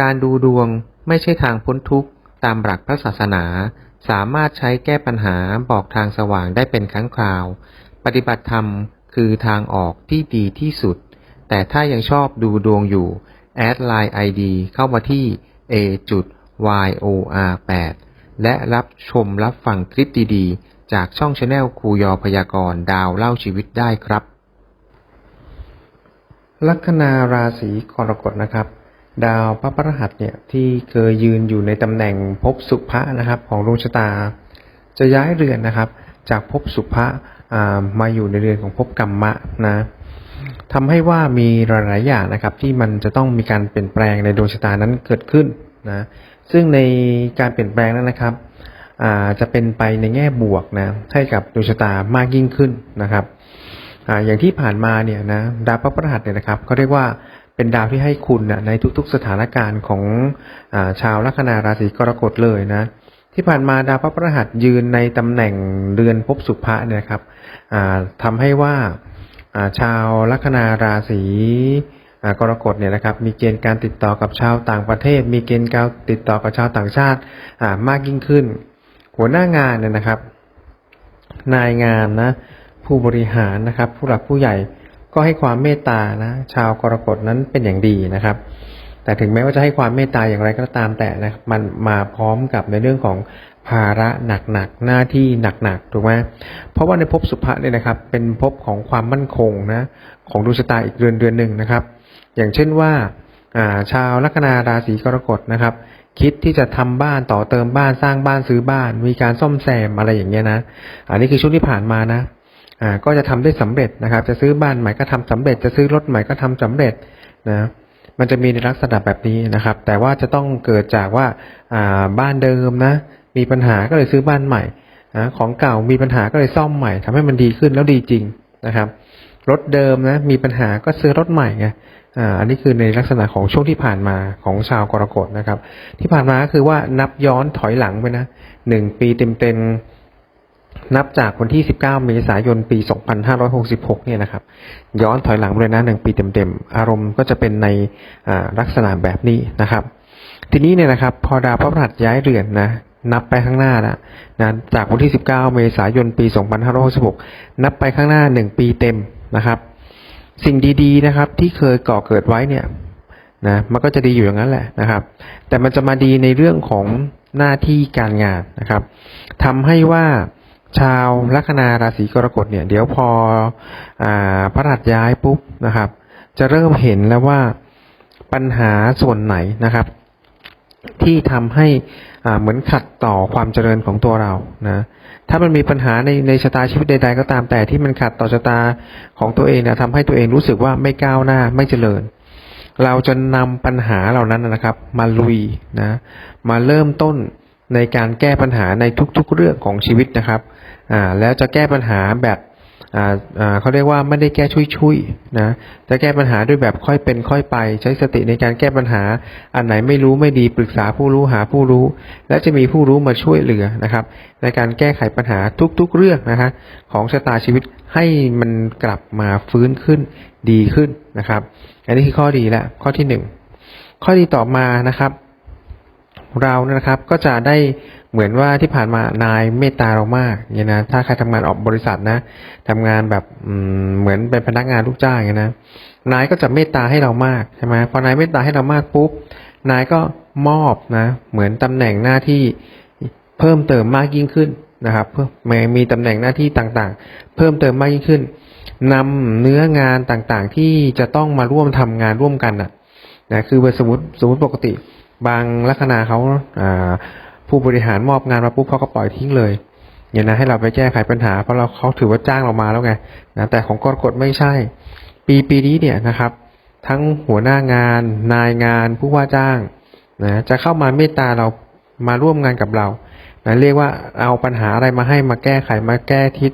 การดูดวงไม่ใช่ทางพ้นทุกข์ตามหลักพระศาสนา สามารถใช้แก้ปัญหาบอกทางสว่างได้เป็นครั้งคราว ปฏิบัติธรรมคือทางออกที่ดีที่สุด แต่ถ้ายังชอบดูดวงอยู่ แอดไลน์ ID เข้ามาที่ a yor 8 และรับชมรับฟังคลิปดีๆ จากช่องชาแนลครูยอพยากรณ์ดาวเล่าชีวิตได้ครับ ลัคนาราศีกรกฎนะครับ ดาวพระพฤหัสเนี่ยที่เคยยืนอยู่ในตำแหน่งภพสุภะนะครับ ของดวงชะตา จะย้ายเรือนนะครับ จากภพสุภะมาอยู่ในเรือนของภพกรรมะนะทำให้ว่ามีหลายๆอย่างนะครับ ที่มันจะต้องมีการเปลี่ยนแปลงในดวงชะตานั้นเกิดขึ้นนะซึ่งในการเปลี่ยนแปลงนั้นนะครับจะเป็นไปในแง่บวกนะให้กับดวงชะตามากยิ่งขึ้นนะครับออย่างที่ผ่านมาเนี่ยนะดาวพระพฤหัสเนี่ยนะครับเขาเรียกว่า เป็นดาวที่ให้คุณนะในทุกๆสถานการณ์ของอาชาวลัคนาราศีกรกฎเลยนะ ที่ผ่านมาดาวพระพฤหัสยืนในตำแหน่งเดือนภพสุภะเนี่ยครับอ่าทำให้ว่าาชาวลัคนาราศีกรกฎเนี่ยนะครับมีเกณฑ์การติดต่อกับชาวต่างประเทศ มีเกณฑ์การติดต่อกับชาวต่างชาติามากยิ่งขึ้น หัวหน้างานเนี่ยนะครับ นายงานนะผู้บริหารนะครับ ผู้หลักผู้ใหญ่ ก็ให้ความเมตตานะ ชาวกรกฎนั้นเป็นอย่างดีนะครับ แต่ถึงแม้ว่าจะให้ความเมตตาอย่างไรก็ตามแต่นะมันมาพร้อมกับในเรื่องของภาระหนักๆหน้าที่หนักๆถูกไหมเพราะว่าในภพสุภะเนี่ยนะครับ เป็นภพของความมั่นคงนะของดวงชะตาอีกเดือนเดือนหนึ่งนะครับ อย่างเช่นว่าอ่าชาวลัคนาราศีกรกฎนะครับ คิดที่จะทำบ้านต่อเติมบ้านสร้างบ้านซื้อบ้าน มีการซ่อมแซมอะไรอย่างเงี้ยนะ อันนี้คือช่วงที่ผ่านมานะ อ่าก็จะทำได้สำเร็จนะครับ จะซื้อบ้านใหม่ก็ทำสำเร็จ จะซื้อรถใหม่ก็ทำสำเร็จนะมันจะมีในลักษณะแบบนี้นะครับ แต่ว่าจะต้องเกิดจากว่าอ่าบ้านเดิมนะ มีปัญหาก็เลยซื้อบ้านใหม่นะของเก่ามีปัญหาก็เลยซ่อมใหม่ทำให้มันดีขึ้นแล้วดีจริงนะครับ รถเดิมนะมีปัญหาก็ซื้อรถใหม่ไงอ่าอันนี้คือในลักษณะของช่วงที่ผ่านมาของชาวกรกฎนะครับ ที่ผ่านมาก็คือว่านับย้อนถอยหลังไปนะหนึ่งปีเต็มๆ นับจากวันที่ 19 เมษายน ปี 2566 เนี่ยนะครับ ย้อนถอยหลังเลยนะหนึ่งปีเต็มๆ อารมณ์ก็จะเป็นในลักษณะแบบนี้นะครับ ทีนี้เนี่ยนะครับ พอดาวพระพฤหัสย้ายเรือนนะ นับไปข้างหน้านะนะ จากวันที่ 19 เมษายน ปี 2566 นับไปข้างหน้า 1 ปีเต็มนะครับ สิ่งดีๆ นะครับ ที่เคยก่อเกิดไว้เนี่ยนะ มันก็จะดีอยู่อย่างนั้นแหละนะครับ แต่มันจะมาดีในเรื่องของหน้าที่การงานนะครับทำให้ว่า ชาวลัคนาราศีกรกฎเนี่ย เดี๋ยวพออาพระหัสย้ายปุ๊บนะครับ จะเริ่มเห็นแล้วว่าปัญหาส่วนไหนนะครับ ที่ทำให้เหมือนขัดต่อความเจริญของตัวเรานะถ้ามันมีปัญหาในในชะตาชีวิตใด ๆ ก็ตามแต่ที่มันขัดต่อชะตาของตัวเองนะทำให้ตัวเองรู้สึกว่าไม่ก้าวหน้าไม่เจริญ เราจะนำปัญหาเหล่านั้นนะครับ มาลุยนะ มาเริ่มต้นในการแก้ปัญหาในทุกๆเรื่องของชีวิตนะครับ อ่าแล้วจะแก้ปัญหาแบบอ่าอ่าเขาเรียกว่าไม่ได้แก้ชุยๆนะจะแก้ปัญหาด้วยแบบค่อยเป็นค่อยไป ใช้สติในการแก้ปัญหา อันไหนไม่รู้ไม่ดีปรึกษาผู้รู้หาผู้รู้ และจะมีผู้รู้มาช่วยเหลือนะครับ ในการแก้ไขปัญหาทุกๆเรื่องนะคะของชะตาชีวิตให้มันกลับมาฟื้นขึ้นดีขึ้นนะครับ อันนี้คือข้อดีแล้วข้อที่หนึ่งข้อดีต่อมานะครับ เรานะครับก็จะได้ เหมือนว่าที่ผ่านมานายเมตตาเรามากเนี่ยนะถ้าใครทำงานออกบริษัทนะทำงานแบบเหมือนเป็นพนักงานลูกจ้างอย่างนี้นะนายก็จะเมตตาให้เรามากใช่ไหมพอนายเมตตาให้เรามากปุ๊บนายก็มอบนะ เหมือนตำแหน่งหน้าที่เพิ่มเติมมากยิ่งขึ้นนะครับเพื่อมีตำแหน่งหน้าที่ต่างๆ เพิ่มเติมมากยิ่งขึ้นนำเนื้องานต่างๆ ที่จะต้องมาร่วมทำงานร่วมกันน่ะนะคือสมมติสมมติปกติบางลัคนาเขาอ่า ผู้บริหารมอบงานมาปุ๊บเขาก็ปล่อยทิ้งเลยอย่างนะให้เราไปแก้ไขปัญหาเพราะเราเขาถือว่าจ้างเรามาแล้วไงนะแต่ของกรกฎไม่ใช่ ปีปีนี้เนี่ยนะครับ ทั้งหัวหน้างาน นายงานผู้ว่าจ้างนะจะเข้ามาเมตตาเรามาร่วมงานกับเรานะเรียกว่าเอาปัญหาอะไรมาให้มาแก้ไขมาแก้ทิศ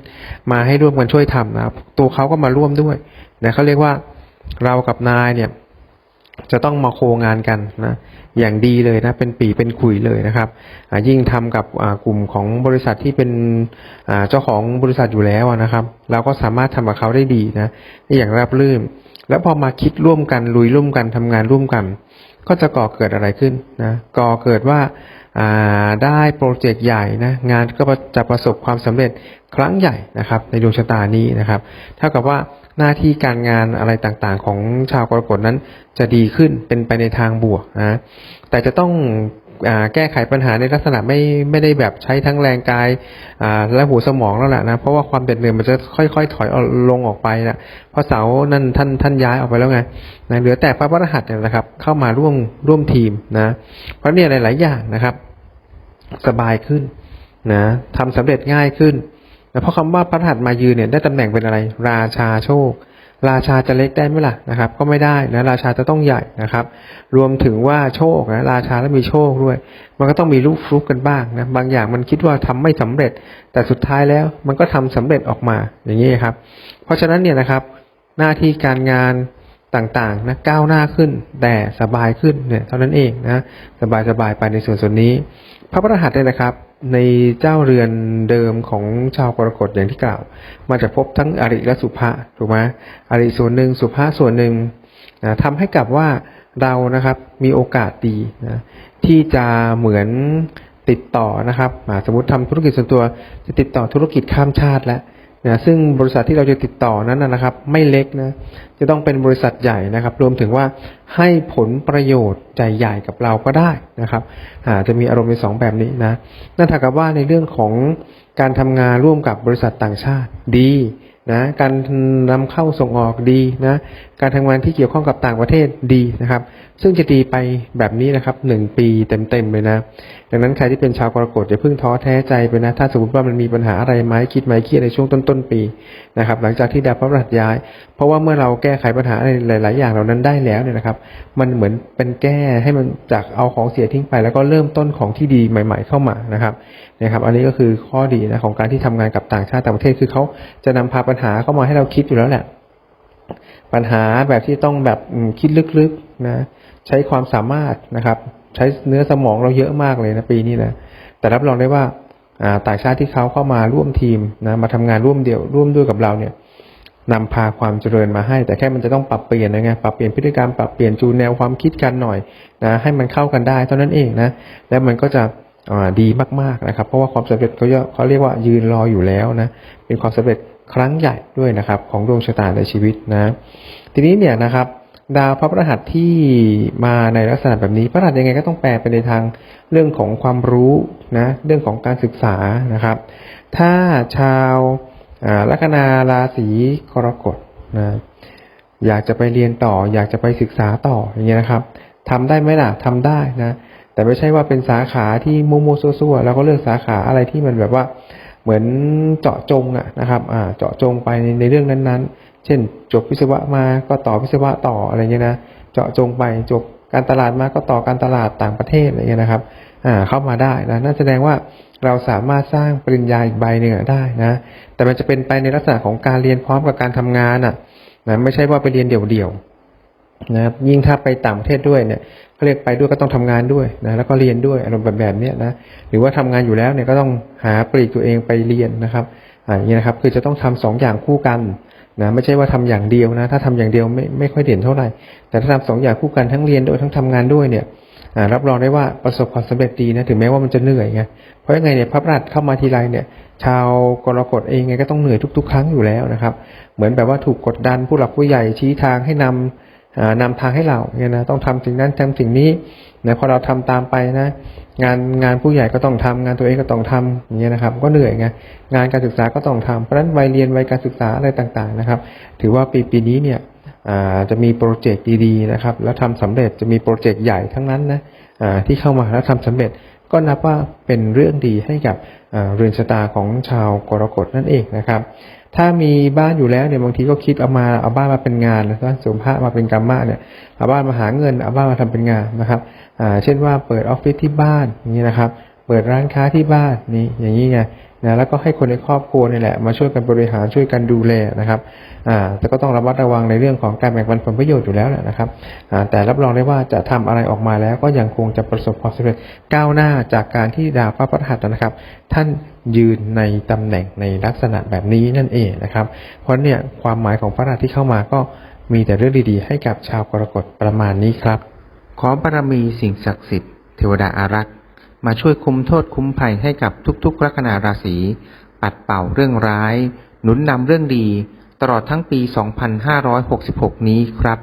มาให้ร่วมกันช่วยทำนะตัวเขาก็มาร่วมด้วยนะเขาเรียกว่าเรากับนายเนี่ย จะต้องมาโคงานกันนะอย่างดีเลยนะเป็นปีเป็นขุยเลยนะครับยิ่งทำกับกลุ่มของบริษัทที่เป็นเจ้าของบริษัทอยู่แล้วนะครับ เราก็สามารถทำกับเขาได้ดีนะอย่างราบรื่น แล้วพอมาคิดร่วมกันลุยร่วมกันทำงานร่วมกัน ก็จะก่อเกิดอะไรขึ้นนะก่อเกิดว่า ได้โปรเจกต์ใหญ่นะงานก็จะประสบความสำเร็จครั้งใหญ่นะครับ ในดวงชะตานี้นะครับ เท่ากับว่าหน้าที่การงานอะไรต่างๆ ของชาวกรกฎนั้นจะดีขึ้นเป็นไปในทางบวกนะแต่จะต้องอแก้ไขปัญหาในลักษณะไม่ไม่ได้แบบใช้ทั้งแรงกายและหัวสมองแล้วแหละนะเพราะว่าความเด็ดเดี่ยวมันจะค่อยๆ ถอยอลงออกไปนะเพราะเสานั่นท่านท่านย้ายออกไปแล้วไงนะเหลือแต่พระพรหัสเนี่ยนะครับ เข้ามาร่วมร่วมทีมนะ เพราะเนี่ยหลาย ๆ อย่างนะครับ สบายขึ้นนะทำสำเร็จง่ายขึ้นนะเพราะคำว่าพระรหัสมายืนเนี่ยได้ตำแหน่งเป็นอะไร ราชาโชค ราชาจะเล็กได้ไหมล่ะนะครับ ก็ไม่ได้นะราชาจะต้องใหญ่นะครับ รวมถึงว่าโชคนะราชาแล้วมีโชคด้วย มันก็ต้องมีลูกฟลุกกันบ้างนะบางอย่างมันคิดว่าทำไม่สำเร็จ แต่สุดท้ายแล้วมันก็ทำสำเร็จออกมาอย่างนี้ครับ เพราะฉะนั้นเนี่ยนะครับ หน้าที่การงาน ต่างๆนะก้าวหน้าขึ้น แต่สบายขึ้นเนี่ยเท่านั้นเองนะสบายสบายๆไปในส่วนส่วนนี้ พระพระหัสเนี่ยนะครับ ในเจ้าเรือนเดิมของชาวกรกฎอย่างที่กล่าว มาจากภพทั้งอริและสุภะถูกไหมอริส่วนหนึ่งสุภะส่วนหนึ่งนะทำให้กับว่าเรานะครับมีโอกาสดีนะที่จะเหมือนติดต่อนะครับสมมติทำธุรกิจส่วนตัวจะติดต่อธุรกิจข้ามชาติแล้ว นะซึ่งบริษัทที่เราจะติดต่อนั้นนะครับ ไม่เล็กนะจะต้องเป็นบริษัทใหญ่นะครับ รวมถึงว่าให้ผลประโยชน์ใจใหญ่กับเราก็ได้นะครับอาจะมีอารมณ์ในสองแบบนี้นะนั่นถ้ากับว่าในเรื่องของการทำงานร่วมกับบริษัทต่างชาติดี นะการนำเข้าส่งออกดีนะการทำงานที่เกี่ยวข้องกับต่างประเทศดีนะครับ ซึ่งจะดีไปแบบนี้นะครับหนึ่งปีเต็มๆเลยนะ ดังนั้นใครที่เป็นชาวกรกฎอย่าเพิ่งท้อแท้ใจไปนะ ถ้าสมมติว่ามันมีปัญหาอะไรไหมคิดไหมเครียดในช่วงต้นๆปีนะครับ หลังจากที่ดาวพระรหัสย้าย เพราะว่าเมื่อเราแก้ไขปัญหาอะไรหลาย ๆ อย่างเหล่านั้นได้แล้วเนี่ยนะครับ มันเหมือนเป็นแก้ให้มันจากเอาของเสียทิ้งไป แล้วก็เริ่มต้นของที่ดีใหม่ ๆ เข้ามานะครับนะครับ อันนี้ก็คือข้อดีนะของการที่ทำงานกับต่างชาติต่างประเทศคือเขาจะนำพาปัญญหาเข้ามาให้เราคิดอยู่แล้วแหละ ปัญหาแบบที่ต้องแบบคิดลึกๆนะ ใช้ความสามารถนะครับ ใช้เนื้อสมองเราเยอะมากเลยนะปีนี้นะแต่รับรองได้ว่าต่างชาติที่เขาเข้ามาร่วมทีมนะมาทำงานร่วมเดียวร่วมด้วยกับเราเนี่ยนำพาความเจริญมาให้ แต่แค่มันจะต้องปรับเปลี่ยนนะไงปรับเปลี่ยนพฤติกรรมปรับเปลี่ยนจูนแนวความคิดกันหน่อยนะให้มันเข้ากันได้เท่านั้นเองนะแล้วมันก็จะดีมากๆนะครับ เพราะว่าความสำเร็จเขาเรียกเขาเรียกว่ายืนรออยู่แล้วนะเป็นความสำเร็จ ครั้งใหญ่ด้วยนะครับของดวงชะตาในชีวิตนะ ทีนี้เนี่ยนะครับดาวพระพฤหัสที่มาในลักษณะแบบนี้ พระพฤหัสยังไงก็ต้องแปลไปในทางเรื่องของความรู้นะเรื่องของการศึกษานะครับ ถ้าชาวลัคนาราศีกรกฎนะอยากจะไปเรียนต่อ อยากจะไปศึกษาต่ออย่างเงี้ยนะครับทำได้ไหมล่ะทำได้นะแต่ไม่ใช่ว่าเป็นสาขาที่มัวๆซั่วๆแล้วก็เลือกสาขาอะไรที่มันแบบว่า เหมือนเจาะจงอะนะครับเจาะจงไปในเรื่องนั้นๆ เช่น จบวิศวะมาก็ต่อวิศวะต่ออะไรเงี้ยนะเจาะจงไปจบการตลาดมาก็ต่อการตลาดต่างประเทศอะไรเงี้ยนะครับเข้ามาได้นะนั่นแสดงว่าเราสามารถสร้างปริญญาอีกใบหนึ่งได้นะแต่มันจะเป็นไปในลักษณะของการเรียนพร้อมกับการทำงานอะนะไม่ใช่ว่าไปเรียนเดี่ยวๆ นะครับยิ่งถ้าไปต่างประเทศด้วยเนี่ยเขาเรียกไปด้วยก็ต้องทำงานด้วยนะแล้วก็เรียนด้วยอารมณ์แบบแบบนี้นะหรือว่าทำงานอยู่แล้วเนี่ยก็ต้องหาปลีกตัวเองไปเรียนนะครับอ่าอย่างนี้นะครับคือจะต้องทำสองอย่างคู่กันนะไม่ใช่ว่าทำอย่างเดียวนะ ถ้าทำอย่างเดียวไม่ไม่ค่อยเด่นเท่าไหร่ แต่ถ้าทำสองอย่างคู่กันทั้งเรียนด้วยทั้งทำงานด้วยเนี่ยอ่ารับรองได้ว่าประสบความสำเร็จดีนะถึงแม้ว่ามันจะเหนื่อยไงเพราะยังไงเนี่ยพระราชเข้ามาทีไรเนี่ย ชาวกรกฎเองไงก็ต้องเหนื่อยทุก ๆ ครั้งอยู่แล้วนะครับ เหมือนแบบว่าถูกกดดันผู้หลักผู้ใหญ่ชี้ทางให้นำอ่า นำทางให้เราเนี่ยนะต้องทำสิ่งนั้นทำสิ่งนี้นะพอเราทำตามไปนะ งานงานผู้ใหญ่ก็ต้องทำงานตัวเองก็ต้องทำอย่างเงี้ยนะครับ ก็เหนื่อยไงงานการศึกษาก็ต้องทำเพราะฉะนั้นวัยเรียนวัยการศึกษาอะไรต่างๆนะครับ ถือว่าปีปีนี้เนี่ยจะมีโปรเจกต์ดีๆนะครับ แล้วทำสำเร็จจะมีโปรเจกต์ใหญ่ทั้งนั้นนะที่เข้ามาแล้วทำสำเร็จ ก็นับว่าเป็นเรื่องดีให้กับเรือนชะตาของชาวกรกฎนั่นเองนะครับ ถ้ามีบ้านอยู่แล้วเนี่ยบางทีก็คิดเอามาเอาบ้านมาเป็นงานนะสมภามาเป็นกรรมะเนี่ยเอาบ้านมาหาเงินเอาบ้านมาทำเป็นงานนะครับเช่นว่าเปิดออฟฟิศที่บ้านนี้นะครับ เปิดร้านค้าที่บ้านนี่อย่างนี้ไง นะแล้วก็ให้คนในครอบครัวนี่แหละมาช่วยกันบริหารช่วยกันดูแลนะครับอ่าแต่ก็ต้องระมัดระวังในเรื่องของการแบ่งปันผลประโยชน์อยู่แล้วแหละนะครับอ่าแต่รับรองได้ว่าจะทำอะไรออกมาแล้วก็ยังคงจะประสบความสำเร็จก้าวหน้าจากการที่ดาวพระพฤหัสนะครับ ท่านยืนในตำแหน่งในลักษณะแบบนี้นั่นเองนะครับ เพราะเนี่ยความหมายของพระรหัสที่เข้ามาก็มีแต่เรื่องดีๆ ให้กับชาวกรกฎประมาณนี้ครับ ขอบารมีสิ่งศักดิ์สิทธิ์เทวดาอารักษ์ มาช่วยคุ้มโทษคุ้มภัยให้กับทุกๆลัคนาราศี ปัดเป่าเรื่องร้าย หนุนนำเรื่องดี ตลอดทั้งปี 2566 นี้ครับ